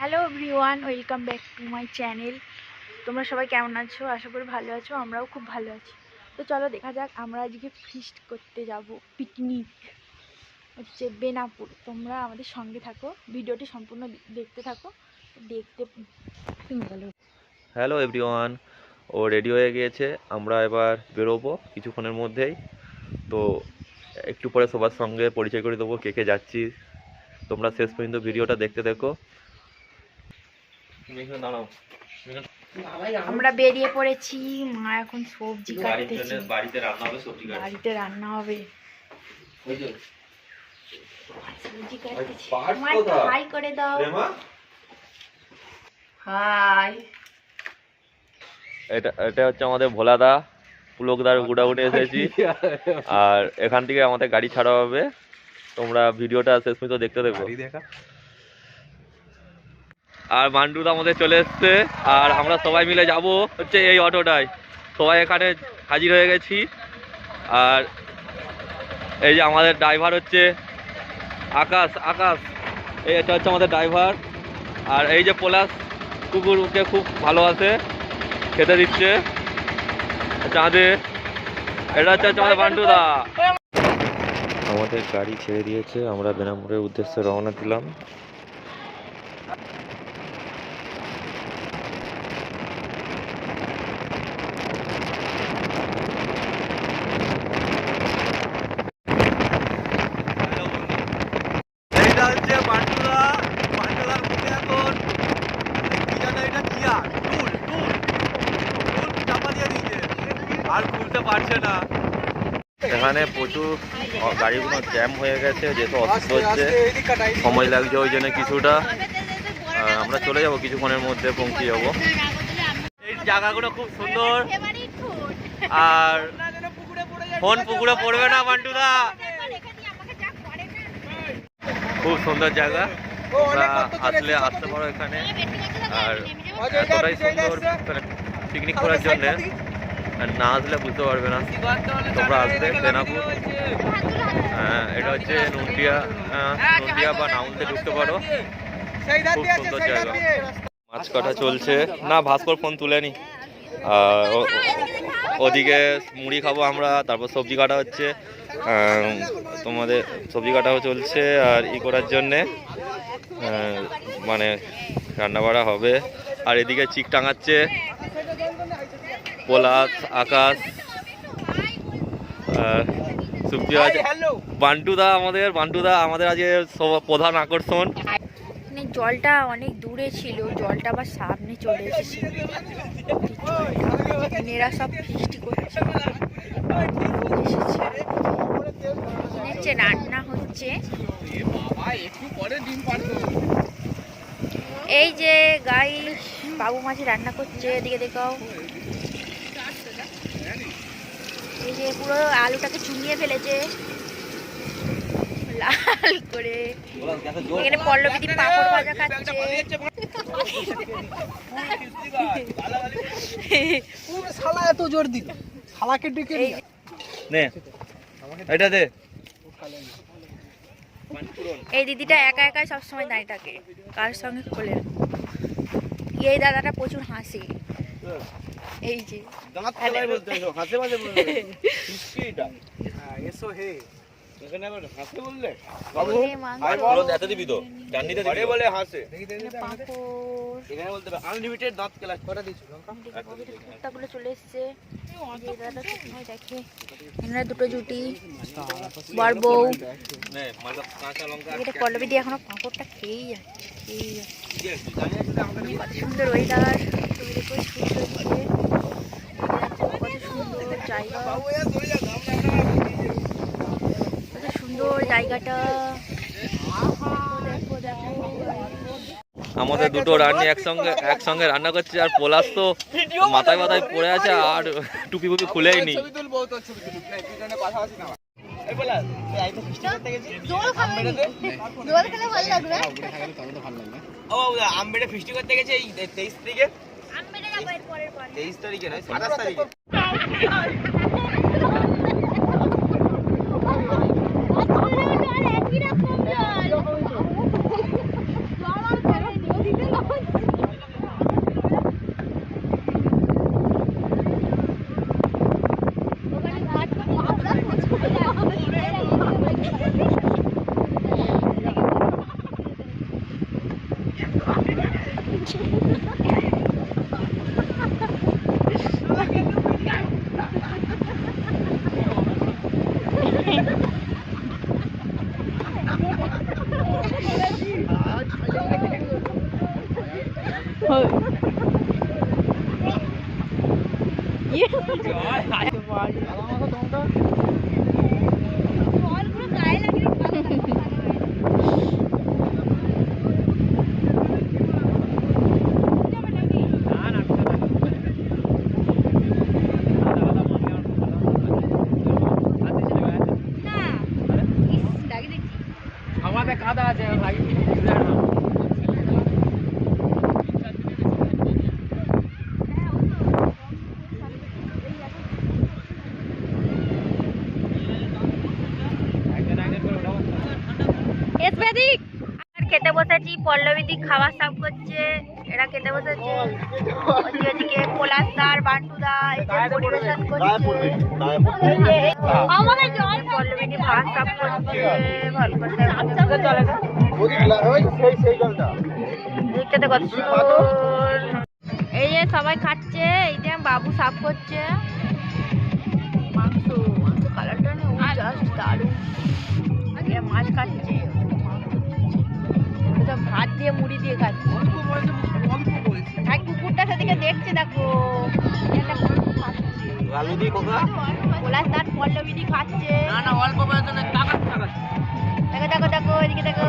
Hello everyone welcome back to my channel তোমরা সবাই কেমন আছো? আশা করি ভালো আছো, আমরাও খুব ভালো আছি। তো চলো দেখা যাক, আমরা আজকে ফিস্ট করতে যাব পিকনিক হচ্ছে বেনাপুর। তোমরা আমাদের সঙ্গে থাকো, ভিডিওটি সম্পূর্ণ দেখতে থাকো দেখতে বলো হ্যালো এভরিওয়ান ও রেডি হয়ে গিয়েছে, আমরা এবার বেরোবো কিছুক্ষণের মধ্যেই। তো একটু পরে সবার সঙ্গে পরিচয় করে দেবো কে কে যাচ্ছি। তোমরা শেষ পর্যন্ত ভিডিওটা দেখতে দেখো। দাঁড়াও আমরা বেরিয়ে পড়েছি মা এখন সবজি কাটতেছি। বাড়িতে রান্না হবে সবজি বাড়িতে রান্না হবে। সবজি কাটতেছি। মা হাই করে দাও। হাই। এটা এটা হচ্ছে আমাদের ভোলাদা পুলকদার গুড়াগুড়ে এসেছি। আর এখান থেকে আমাদের গাড়ি ছাড়া হবে। তোমরা ভিডিওটা শেষ পর্যন্ত দেখতে দেখো। আর মান্ডুদা আমাদের চলে এসছে। আর আমরা সবাই মিলে যাব হচ্ছে এই অটোটায়। সবাই এখানে হাজির হয়ে গেছি। আর এই যে আমাদের ড্রাইভার হচ্ছে আকাশ আকাশ। এই এটা হচ্ছে আমাদের ড্রাইভার। আর এই যে পলাশ কুকুরকে খুব ভালোবাসে খেতে দিচ্ছে। চাঁদে এটা হচ্ছে হচ্ছে আমাদের বান্টুদা আমাদের গাড়ি ছেড়ে দিয়েছে। আমরা বেনামপুরের উদ্দেশ্যে রওনা দিলাম এইটা হচ্ছে বান্টুদা বান্টুদার মুখে এখন কি জানো এটা কিয়া টুল টুল টুল চাপা দিয়ে দিয়েছে আর খুলতে পারছে না এখানে প্রচুর গাড়িগুলো জ্যাম হয়ে গেছে যেহেতু অসুস্থ হচ্ছে সময় লাগছে ওই জন্য কিছুটা। আমরা চলে যাব কিছুক্ষণের মধ্যে পৌঁছে যাব। এই জায়গাগুলো খুব সুন্দর। আর ফোন পুকুরে পড়বে না বান্টুদা খুব সুন্দর জায়গা। আসলে আসতে পারো এখানে। আর এতটাই সুন্দর পিকনিক করার জন্য। আর না আসলে বুঝতে পারবে না। তোমরা আসবে বেনাপুর হ্যাঁ, এটা হচ্ছে নন্দিয়া আহ, নন্দিয়া বা নাউনতে ঢুকতে পারো। খুব সুন্দর জায়গা। মাছ কাটা চলছে। না ভাস্কর ফোন তুলেনি ওদিকে মুড়ি খাব আমরা তারপর সবজি কাটা হচ্ছে। তোমাদের সবজি কাটাও চলছে আর ই করার জন্যে। মানে রান্না বাড়া হবে। আর এদিকে চিক টাঙাচ্ছে। পলাশ আকাশ আর সুপ্রিয় আছে বান্টুদা আমাদের বান্টুদা আমাদের আজকে সব- প্রধান আকর্ষণ। মানে জলটা অনেক দূরে ছিল জলটা আবার সামনে চলে এসেছে মেয়েরা সব ফিস্টি করছে। এসেছে রান্না হচ্ছে। এই যে গাই বাবু মাঝে রান্না করছে এদিকে দেখাও এই যে পুরো আলুটাকে চুমিয়ে ফেলেছে। লাল করে। এখানে পল্লবীদি পাপড় ভাজা খাচ্ছে। শালা এত জোর দিল শালাকে ডেকে এই নে এটা দে। এই দিদিটা একা একাই সবসময় দাঁড়িয়ে থাকে কার সঙ্গে খোলে এই দাদাটা প্রচুর হাসি। এই যে। দাঁত ফেলাই বলতে এসো হাসে মাঝে বলবে হ্যাঁ, এসো হে। এখানে আবার হাসে বললে? এখানে মাংস, আর এত দিবি তো চাটনিতে দিবি বলে হাসে। এখানে পাঁপড়। এখানে বলতে আনলিমিটেড দাঁত কেলা কটা দিছো এদিকে চলে এসছে। দেখে? এনারা দুটো জুটি বর বউ এটা এখনও পাঁপড়টা খেয়েই যাচ্ছে খেয়েই যাচ্ছে। সুন্দর ওয়েদার তুমি দেখো সূর্য উঠছে কত সুন্দর জায়গা। কত সুন্দর জায়গাটা। দেখো দেখো। আমাদের দুটো রান্নি একসঙ্গে একসঙ্গে রান্না করছে আর পোলাশ তো মাথায় মাথায় পড়ে আছে আর টুপি ফুপি খুলেই নি আমবেড়ে ফিস্টি করতে গেছে এই তারিখে। তেইশ তারিখে নয় সাতাশ তারিখে একই রকম জল জল পুরো গায়ে লাগিয়ে ভালো লাগে। না ইস, লাগিয়ে দেখছি আমাদের কাদা আছে ভাই এসবেদিক আর খেতে বসেছি পল্লবীদি খাবার সার্ভ করছে এরা খেতে বসেছে। ওদিকে পলাশদার বান্টুদা এই যে পরিবেশন করছে। জল পল্লবীদি ভাত সার্ভ করছে ভালো করে দেখতে কত সুন্দর। এই যে সবাই খাচ্ছে এই যে বাবু সাফ করছে। মাংস মাংস কালারটা না জাস্ট দারুণ। মাছ খাচ্ছে। ভাত দিয়ে মুড়ি দিয়ে খাচ্ছে। কুকুরটা সেদিকে দেখছে দেখো। আলু দি কোকা? দাঁত খাচ্ছে। না না অল্প বয়সে না টাকা টাকা দেখো দেখো দেখো এদিকে দেখো।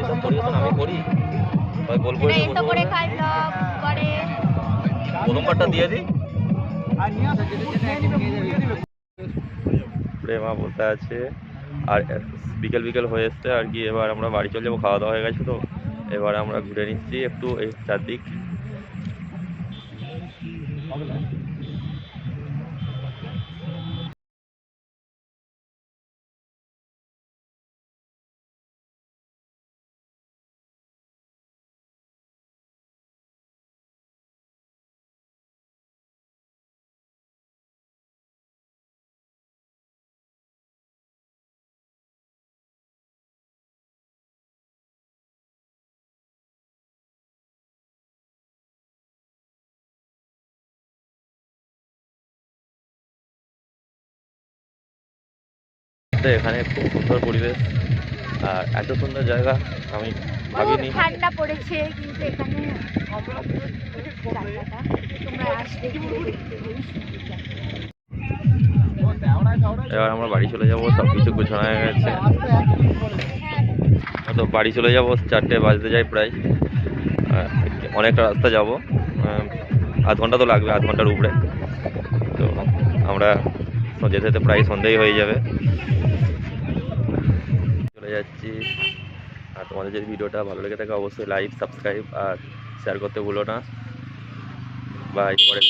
এসব করিস না আমি করি ভাই বল করে এটা করে খাই vlog করে। প্রথমবারটা দিয়ে দিই? আর নিয়ে আসা যেতে যেতে একদিন নিয়ে যাবি প্রেমা বসে আছে। আর বিকেল বিকেল হয়ে এসছে আর কি, এবার আমরা বাড়ি চলে যাব, খাওয়া দাওয়া হয়ে গেছে তো। এবার আমরা ঘুরে নিচ্ছি একটু এই চারদিক। তো এখানে খুব সুন্দর পরিবেশ। আর এত সুন্দর জায়গা আমি ভাবিনি। ঠান্ডা পড়েছে কিন্তু এখানে। এবার আমরা বাড়ি চলে যাব সব কিছু গোছানো হয়ে গেছে। তো বাড়ি চলে যাব চারটে বাজতে যাই প্রায়। অনেকটা রাস্তা যাব। আধ ঘণ্টা তো লাগবে আধ ঘণ্টার উপরে। তো আমরা যেতে যেতে প্রায় সন্ধেই হয়ে যাবে। চলে যাচ্ছি। আর তোমাদের যদি ভিডিওটা ভালো লেগে থাকে, অবশ্যই লাইক সাবস্ক্রাইব আর শেয়ার করতে ভুলো না। বাই পরে